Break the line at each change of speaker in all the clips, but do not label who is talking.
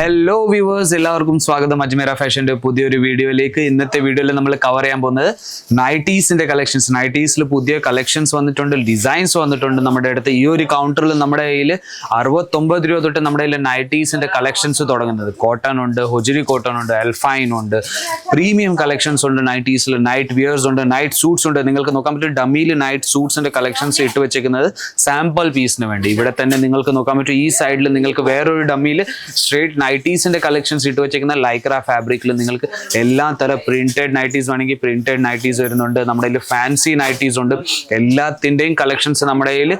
Hello viewers എല്ലാവർക്കും സ്വാഗതം. അജ്മേര ഫാഷന്റെ പുതിയൊരു വീഡിയോയിലേക്ക്. ഇന്നത്തെ വീഡിയോയിൽ നമ്മൾ കവർ ചെയ്യാൻ പോകുന്നത് നൈറ്റീസിന്റെ കളക്ഷൻസ് നൈറ്റീസിൽ പുതിയ കളക്ഷൻസ് വന്നിട്ടുണ്ട് ഡിസൈൻസ് വന്നിട്ടുണ്ട് നമ്മുടെ അടുത്ത്. ഈ ഒരു കൗണ്ടറിൽ നമ്മുടെ കയ്യിൽ അറുപത്തൊമ്പത് രൂപ തൊട്ട് നമ്മുടെ കയ്യിൽ നൈറ്റീസിന്റെ കളക്ഷൻസ് തുടങ്ങുന്നത്. കോട്ടൺ ഉണ്ട് ഹൊജരി കോട്ടൺ ഉണ്ട് എൽഫൈൻ ഉണ്ട് പ്രീമിയം കളക്ഷൻസ് ഉണ്ട് നൈറ്റീസിൽ നൈറ്റ് വിയേഴ്സ് ഉണ്ട് നൈറ്റ് സൂട്ട്സ് ഉണ്ട്. നിങ്ങൾക്ക് നോക്കാൻ പറ്റും ഡമ്മിയിൽ നൈറ്റ് സൂട്ട്സിന്റെ കളക്ഷൻസ് ഇട്ട് വെച്ചിരിക്കുന്നത് സാമ്പിൾ പീസിന് വേണ്ടി. ഇവിടെ തന്നെ നിങ്ങൾക്ക് നോക്കാൻ പറ്റും. ഈ സൈഡിൽ നിങ്ങൾക്ക് വേറൊരു ഡമ്മിയിൽ സ്ട്രേറ്റ് നൈറ്റീസിന്റെ കളക്ഷൻസ് ഇട്ട് വെച്ചേക്കുന്ന ലൈക്ര ഫാബ്രിക്കിൽ നിങ്ങൾക്ക് എല്ലാ തരം പ്രിന്റഡ് നൈറ്റീസ് വേണമെങ്കിൽ പ്രിന്റഡ് നൈറ്റീസ് വരുന്നുണ്ട്. നമ്മുടെ കയ്യിൽ ഫാൻസി നൈറ്റീസ് ഉണ്ട്. എല്ലാത്തിന്റെയും കളക്ഷൻസ് നമ്മുടെ കയ്യിൽ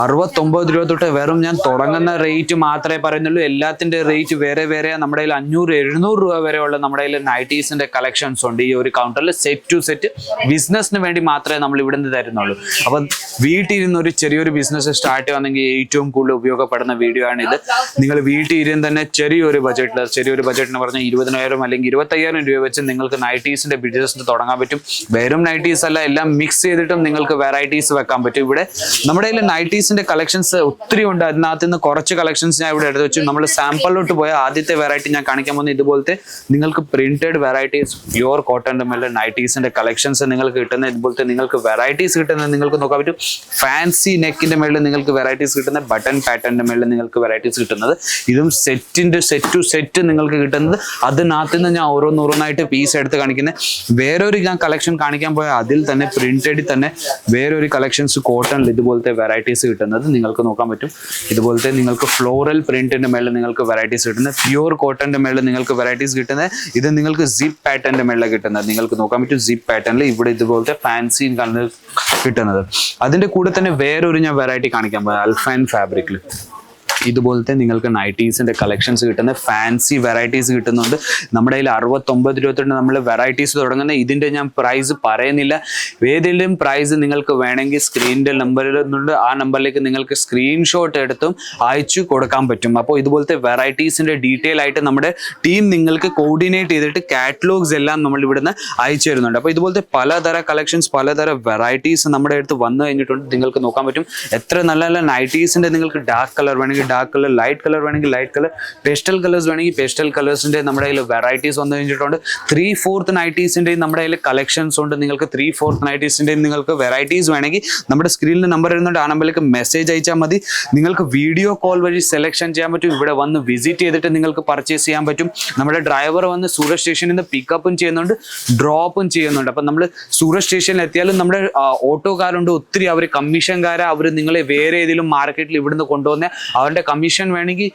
അറുപത്തൊമ്പത് രൂപ തൊട്ട് വെറും ഞാൻ തുടങ്ങുന്ന റേറ്റ് മാത്രമേ പറയുന്നുള്ളൂ. എല്ലാത്തിന്റെ റേറ്റ് വേറെ വേറെ നമ്മുടെ കയ്യിൽ അഞ്ഞൂറ് എഴുന്നൂറ് രൂപ വരെയുള്ള നമ്മുടെ കയ്യിൽ നൈറ്റീസിന്റെ കളക്ഷൻസ് ഉണ്ട്. ഈ ഒരു കൗണ്ടറിൽ സെറ്റ് ടു സെറ്റ് ബിസിനസ്സിന് വേണ്ടി മാത്രമേ നമ്മൾ ഇവിടെ നിന്ന് തരുന്നുള്ളൂ. അപ്പം വീട്ടിൽ ഇരുന്ന് ഒരു ചെറിയൊരു ബിസിനസ് സ്റ്റാർട്ട് ചെയ്യുകയാണെങ്കിൽ ഏറ്റവും കൂടുതൽ ഉപയോഗപ്പെടുന്ന വീഡിയോ ആണ് ഇത് നിങ്ങൾ വീട്ടിൽ ഇരുന്ന് തന്നെ ചെറിയൊരു ബജറ്റിൽ ചെറിയൊരു ബജറ്റ് എന്ന് പറഞ്ഞാൽ ഇരുപതിനായിരം അല്ലെങ്കിൽ ഇരുപത്തയ്യായിരം രൂപ വെച്ച് നിങ്ങൾക്ക് നൈറ്റീസിന്റെ ബിസിനസ് തുടങ്ങാൻ പറ്റും. വെറും നൈറ്റീസ് അല്ല എല്ലാം മിക്സ് ചെയ്തിട്ടും നിങ്ങൾക്ക് വെറൈറ്റീസ് വെക്കാൻ പറ്റും. ഇവിടെ നമ്മുടെ കയ്യിൽ നൈറ്റീസിന്റെ കളക്ഷൻസ് ഒത്തിരി ഉണ്ട്. അതിനകത്ത് നിന്ന് കുറച്ച് കളക്ഷൻസ് ഞാൻ ഇവിടെ എടുത്ത് വെച്ചു. നമ്മൾ സാമ്പിളിലോട്ട് പോയ ആദ്യത്തെ വെറൈറ്റി ഞാൻ കാണിക്കാൻ പോകുന്നത് ഇതുപോലത്തെ നിങ്ങൾക്ക് പ്രിന്റഡ് വെറൈറ്റീസ് പ്യുവർ കോട്ടന്റെ മേലെ നൈറ്റീസിന്റെ കളക്ഷൻസ് നിങ്ങൾക്ക് കിട്ടുന്ന ഇതുപോലത്തെ നിങ്ങൾക്ക് വെറൈറ്റീസ് കിട്ടുന്നത് നിങ്ങൾക്ക് നോക്കാൻ പറ്റും. ഫാൻസി നെക്കിന്റെ മേളിൽ നിങ്ങൾക്ക് വെറൈറ്റീസ് കിട്ടുന്ന ബട്ടൺ പാറ്റേണിന്റെ മേളിൽ നിങ്ങൾക്ക് വെറൈറ്റീസ് കിട്ടുന്നത്. ഇതും സെറ്റിന്റെ സെറ്റ് ടു സെറ്റ് നിങ്ങൾക്ക് കിട്ടുന്നത് അതിനകത്ത് നിന്ന് ഞാൻ ഓരോന്നോരോന്നായിട്ട് പീസ് എടുത്ത് കാണിക്കുന്നത് വേറൊരു ഞാൻ കളക്ഷൻ കാണിക്കാൻ പോയാൽ അതിൽ തന്നെ പ്രിന്റഡിൽ തന്നെ വേറൊരു കളക്ഷൻസ് കോട്ടണിൽ ഇതുപോലത്തെ വെറൈറ്റീസ് കിട്ടുന്നത് നിങ്ങൾക്ക് നോക്കാൻ പറ്റും. ഇതുപോലത്തെ നിങ്ങൾക്ക് ഫ്ലോറൽ പ്രിന്റിന്റെ മേളിൽ നിങ്ങൾക്ക് വെറൈറ്റീസ് കിട്ടുന്നത്. പ്യൂർ കോട്ടന്റെ മേളിൽ നിങ്ങൾക്ക് വെറൈറ്റീസ് കിട്ടുന്നത്. ഇത് നിങ്ങൾക്ക് സിപ്പ് പാറ്റേണിന്റെ മേളിൽ കിട്ടുന്നത്. നിങ്ങൾക്ക് നോക്കാൻ പറ്റും സിപ്പ് പാറ്റേണിൽ ഇവിടെ ഇതുപോലത്തെ ഫാൻസി കിട്ടുന്നത്. അതിന്റെ കൂടെ തന്നെ വേറൊരു ഞാൻ വെറൈറ്റി കാണിക്കാൻ പോയാൽ അൽഫൈൻ ഫാബ്രിക്കിൽ ഇതുപോലത്തെ നിങ്ങൾക്ക് നൈറ്റീസിന്റെ കളക്ഷൻസ് കിട്ടുന്ന ഫാൻസി വെറൈറ്റീസ് കിട്ടുന്നുണ്ട്. നമ്മുടെ കയ്യിൽ അറുപത്തൊമ്പത് രൂപത്തൊട്ട് നമ്മൾ വെറൈറ്റീസ് തുടങ്ങുന്ന ഇതിന്റെ ഞാൻ പ്രൈസ് പറയുന്നില്ല. ഏതെങ്കിലും പ്രൈസ് നിങ്ങൾക്ക് വേണമെങ്കിൽ സ്ക്രീനിന്റെ നമ്പറിൽ നിന്നുണ്ട്. ആ നമ്പറിലേക്ക് നിങ്ങൾക്ക് സ്ക്രീൻഷോട്ട് എടുത്തും അയച്ചു കൊടുക്കാൻ പറ്റും. അപ്പോൾ ഇതുപോലത്തെ വെറൈറ്റീസിന്റെ ഡീറ്റെയിൽ ആയിട്ട് നമ്മുടെ ടീം നിങ്ങൾക്ക് കോർഡിനേറ്റ് ചെയ്തിട്ട് കാറ്റലോഗ്സ് എല്ലാം നമ്മൾ ഇവിടുന്ന് അയച്ചു തരുന്നുണ്ട്. അപ്പോൾ ഇതുപോലത്തെ പലതര കളക്ഷൻസ് പലതര വെറൈറ്റീസ് നമ്മുടെ അടുത്ത് വന്നു കഴിഞ്ഞിട്ടുണ്ട്. നിങ്ങൾക്ക് നോക്കാൻ പറ്റും. എത്ര നല്ല നല്ല നൈറ്റീസിന്റെ നിങ്ങൾക്ക് ഡാർക്ക് കളർ വേണമെങ്കിൽ ഡാർക്ക് കളർ ലൈറ്റ് കളർ വേണമെങ്കിൽ ലൈറ്റ് കളർ പേസ്റ്റൽ കളേഴ്സ് വേണമെങ്കിൽ പേസ്റ്റൽ കളേഴ്സിന്റെ നമ്മുടെ കയ്യിൽ വെറൈറ്റീസ് വന്നു കഴിഞ്ഞിട്ടുണ്ട്. ത്രീ ഫോർത്ത് നൈറ്റീസിന്റെയും നമ്മുടെ കയ്യിൽ കളക്ഷൻസ് ഉണ്ട്. നിങ്ങൾക്ക് ത്രീ ഫോർത്ത് നൈറ്റീസിന്റെയും നിങ്ങൾക്ക് വെറൈറ്റീസ് വേണമെങ്കിൽ നമ്മുടെ സ്ക്രീനിൽ നമ്പർ വരുന്നുണ്ട് ആ നമ്പറിലേക്ക് മെസ്സേജ് അയച്ചാൽ മതി. നിങ്ങൾക്ക് വീഡിയോ കോൾ വഴി സെലക്ഷൻ ചെയ്യാൻ പറ്റും. ഇവിടെ വന്ന് വിസിറ്റ് ചെയ്തിട്ട് നിങ്ങൾക്ക് പർച്ചേസ് ചെയ്യാൻ പറ്റും. നമ്മുടെ ഡ്രൈവർ വന്ന് സൂരത് സ്റ്റേഷനിൽ നിന്ന് പിക്കപ്പും ചെയ്യുന്നുണ്ട് ഡ്രോപ്പും ചെയ്യുന്നുണ്ട്. അപ്പം നമ്മൾ സൂരത് സ്റ്റേഷനിൽ എത്തിയാലും നമ്മുടെ ഓട്ടോക്കാരുണ്ട് ഒത്തിരി അവർ കമ്മീഷൻകാരെ അവർ നിങ്ങളെ വേറെ ഏതെങ്കിലും മാർക്കറ്റിൽ ഇവിടുന്ന് കൊണ്ടുവന്ന. അവരുടെ കമ്മീഷൻ വേണമെങ്കിൽ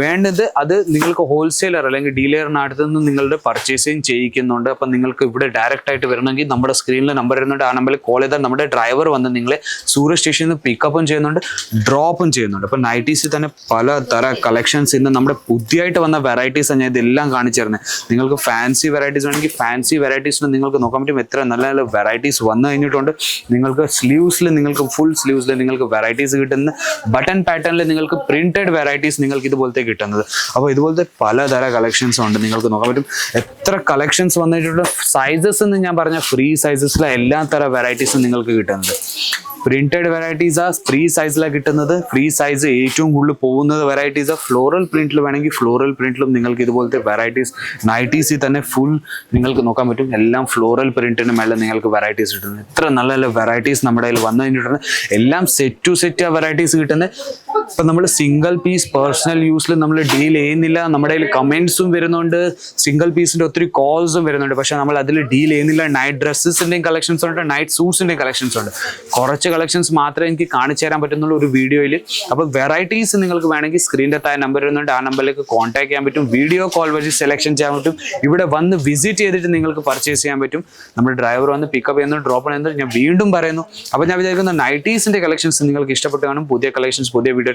വേണ്ടത് അത് നിങ്ങൾക്ക് ഹോൾസെയിലർ അല്ലെങ്കിൽ ഡീലറിന് നിന്ന് നിങ്ങളുടെ പർച്ചേസിങ് ചെയ്യിക്കുന്നുണ്ട്. അപ്പം നിങ്ങൾക്ക് ഇവിടെ ഡയറക്റ്റ് ആയിട്ട് വരണമെങ്കിൽ നമ്മുടെ സ്ക്രീനിൽ നമ്പർ വരുന്നുണ്ട് ആ നമ്പറിൽ കോൾ ചെയ്താൽ നമ്മുടെ ഡ്രൈവർ വന്ന് നിങ്ങളെ സൂര്യ സ്റ്റേഷനിൽ നിന്ന് പിക്കപ്പും ചെയ്യുന്നുണ്ട് ഡ്രോപ്പും ചെയ്യുന്നുണ്ട്. അപ്പം നൈറ്റീസിൽ തന്നെ പല തര കളക്ഷൻസ് ഇന്ന് നമ്മുടെ പുതിയതായിട്ട് വന്ന വെറൈറ്റീസ് ഞാൻ ഇതെല്ലാം കാണിച്ചു തരുന്നത്. നിങ്ങൾക്ക് ഫാൻസി വെറൈറ്റീസ് വേണമെങ്കിൽ ഫാൻസി വെറൈറ്റീസിന് നിങ്ങൾക്ക് നോക്കാൻ പറ്റും. എത്ര നല്ല നല്ല വെറൈറ്റീസ് വന്നു കഴിഞ്ഞിട്ടുണ്ട്. നിങ്ങൾക്ക് സ്ലീവ്സിൽ നിങ്ങൾക്ക് ഫുൾ സ്ലീവ്സിൽ നിങ്ങൾക്ക് വെറൈറ്റീസ് കിട്ടുന്ന ബട്ടൺ പാറ്റേണിൽ നിങ്ങൾക്ക് പ്രിന്റഡ് വെറൈറ്റീസ് നിങ്ങൾക്ക് ഇതുപോലത്തെ കിട്ടുന്നത്. അപ്പോൾ ഇതുപോലത്തെ പലതര കളക്ഷൻസ് ഉണ്ട് നിങ്ങൾക്ക് നോക്കാൻ പറ്റും. എത്ര കളക്ഷൻസ് വന്നിട്ടുണ്ട്? സൈസസ് എന്ന് ഞാൻ പറഞ്ഞ ഫ്രീ സൈസസിലെ എല്ലാ തര വെറൈറ്റീസും നിങ്ങൾക്ക് കിട്ടുന്നത്. പ്രിന്റഡ് വെറൈറ്റീസ് ആ ഫ്രീ സൈസിലാണ് കിട്ടുന്നത്. ഫ്രീ സൈസ് ഏറ്റവും കൂടുതൽ പോകുന്നത് വെറൈറ്റീസ് ഫ്ലോറൽ പ്രിന്റിൽ വേണമെങ്കിൽ ഫ്ലോറൽ പ്രിന്റിലും നിങ്ങൾക്ക് ഇതുപോലത്തെ വെറൈറ്റീസ് നൈറ്റീസിൽ തന്നെ ഫുൾ നിങ്ങൾക്ക് നോക്കാൻ പറ്റും. എല്ലാം ഫ്ലോറൽ പ്രിന്റിന് മേലെ നിങ്ങൾക്ക് വെറൈറ്റീസ് കിട്ടുന്നത്. ഇത്ര നല്ല നല്ല വെറൈറ്റീസ് നമ്മുടെ കയ്യിൽ വന്നു കഴിഞ്ഞിട്ടുണ്ട്. എല്ലാം സെറ്റ് ടു സെറ്റ് ആ വെറൈറ്റീസ് കിട്ടുന്നത്. ഇപ്പം നമ്മൾ സിംഗിൾ പീസ് പേഴ്സണൽ യൂസിൽ നമ്മൾ ഡീൽ ചെയ്യുന്നില്ല. നമ്മുടെ കയ്യിൽ കമൻസും വരുന്നുണ്ട്. സിംഗിൾ പീസിന്റെ ഒത്തിരി കോൾസും വരുന്നുണ്ട്. പക്ഷേ നമ്മൾ അതിൽ ഡീൽ ചെയ്യുന്നില്ല. നൈറ്റ് ഡ്രസ്സസിന്റെയും കളക്ഷൻസ് ഉണ്ട്. നൈറ്റ് സൂട്ട്സിന്റെയും കളക്ഷൻസ് ഉണ്ട്. കുറച്ച് കളക്ഷൻസ് മാത്രമേ എനിക്ക് കാണിച്ചു തരാൻ പറ്റുന്നുള്ളൂ ഒരു വീഡിയോയിൽ. അപ്പോൾ വെറൈറ്റീസ് നിങ്ങൾക്ക് വേണമെങ്കിൽ സ്ക്രീനിന്റെ താഴെ നമ്പർ വരുന്നുണ്ട് ആ നമ്പറിലേക്ക് കോൺടാക്ട് ചെയ്യാൻ പറ്റും. വീഡിയോ കോൾ വഴി സെലക്ഷൻ ചെയ്യാൻ പറ്റും. ഇവിടെ വന്ന് വിസിറ്റ് ചെയ്തിട്ട് നിങ്ങൾക്ക് പർച്ചേസ് ചെയ്യാൻ പറ്റും. നമ്മുടെ ഡ്രൈവർ വന്ന് പിക്കപ്പ് ചെയ്യുന്നു ഡ്രോപ്പ് ചെയ്യുന്നത് ഞാൻ വീണ്ടും പറയുന്നു. അപ്പോൾ ഞാൻ വിചാരിക്കുന്ന നൈറ്റീസിന്റെ കളക്ഷൻസ് നിങ്ങൾക്ക് ഇഷ്ടപ്പെട്ട് കാണും. പുതിയ കളക്ഷൻസ് പുതിയ വീഡിയോ